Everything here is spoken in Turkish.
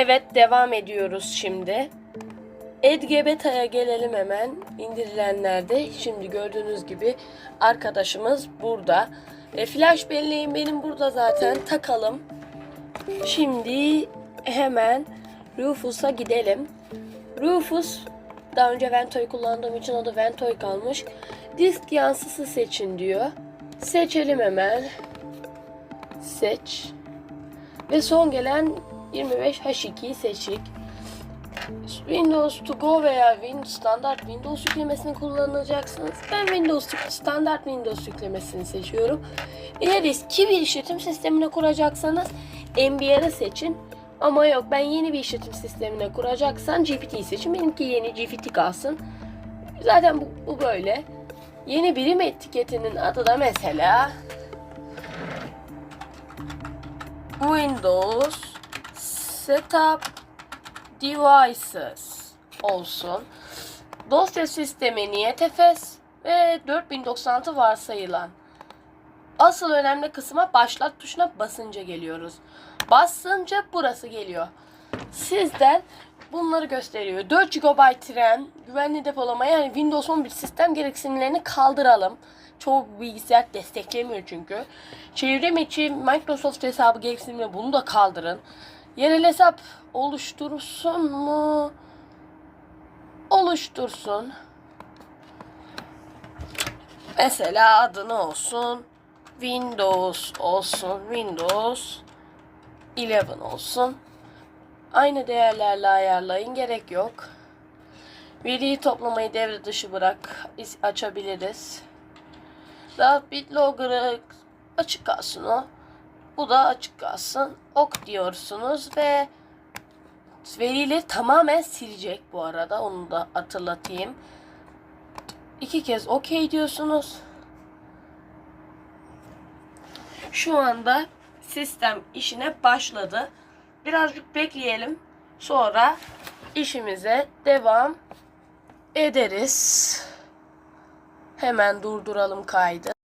Evet devam ediyoruz şimdi. Edge Beta'ya gelelim hemen. İndirilenlerde şimdi gördüğünüz gibi arkadaşımız burada. E, flash belleğim benim burada zaten. Takalım. Şimdi hemen Rufus'a gidelim. Rufus daha önce Ventoy kullandığım için o da Ventoy kalmış. Disk yansısı seçin diyor. Seçelim hemen. Seç. Ve son gelen 25 H2'yi seçtik. Windows to go veya Win standart Windows yüklemesini kullanacaksınız. Ben Windows standart Windows yüklemesini seçiyorum. Eğer eski bir işletim sistemine kuracaksanız NBR'ı seçin. Ama yok ben yeni bir işletim sistemine kuracaksan GPT'yi seçin. Benimki yeni GPT kalsın. Zaten bu, bu böyle. Yeni birim etiketinin adı da mesela Windows Setup Devices olsun. Dosya sistemi NTFS ve 4096 varsayılan. Asıl önemli kısma başlat tuşuna basınca geliyoruz. Basınca burası geliyor. Sizden bunları gösteriyor. 4 GB RAM, güvenli depolama yani Windows 11 sistem gereksinimlerini kaldıralım. Çoğu bilgisayar desteklemiyor çünkü. Çevrim içi Microsoft hesabı gereksinimleri bunu da kaldırın. Yerel hesap oluştursun mu? Oluştursun. Mesela adı ne olsun? Windows olsun. Windows 11 olsun. Aynı değerlerle ayarlayın. Gerek yok. Veriyi toplamayı devre dışı bırak. Açabiliriz. Daha BitLogger'ı açık kalsın o. Bu da açık kalsın. Ok diyorsunuz ve verileri tamamen silecek bu arada. Onu da hatırlatayım. İki kez okey diyorsunuz. Şu anda sistem işine başladı. Birazcık bekleyelim. Sonra işimize devam ederiz. Hemen durduralım kaydı.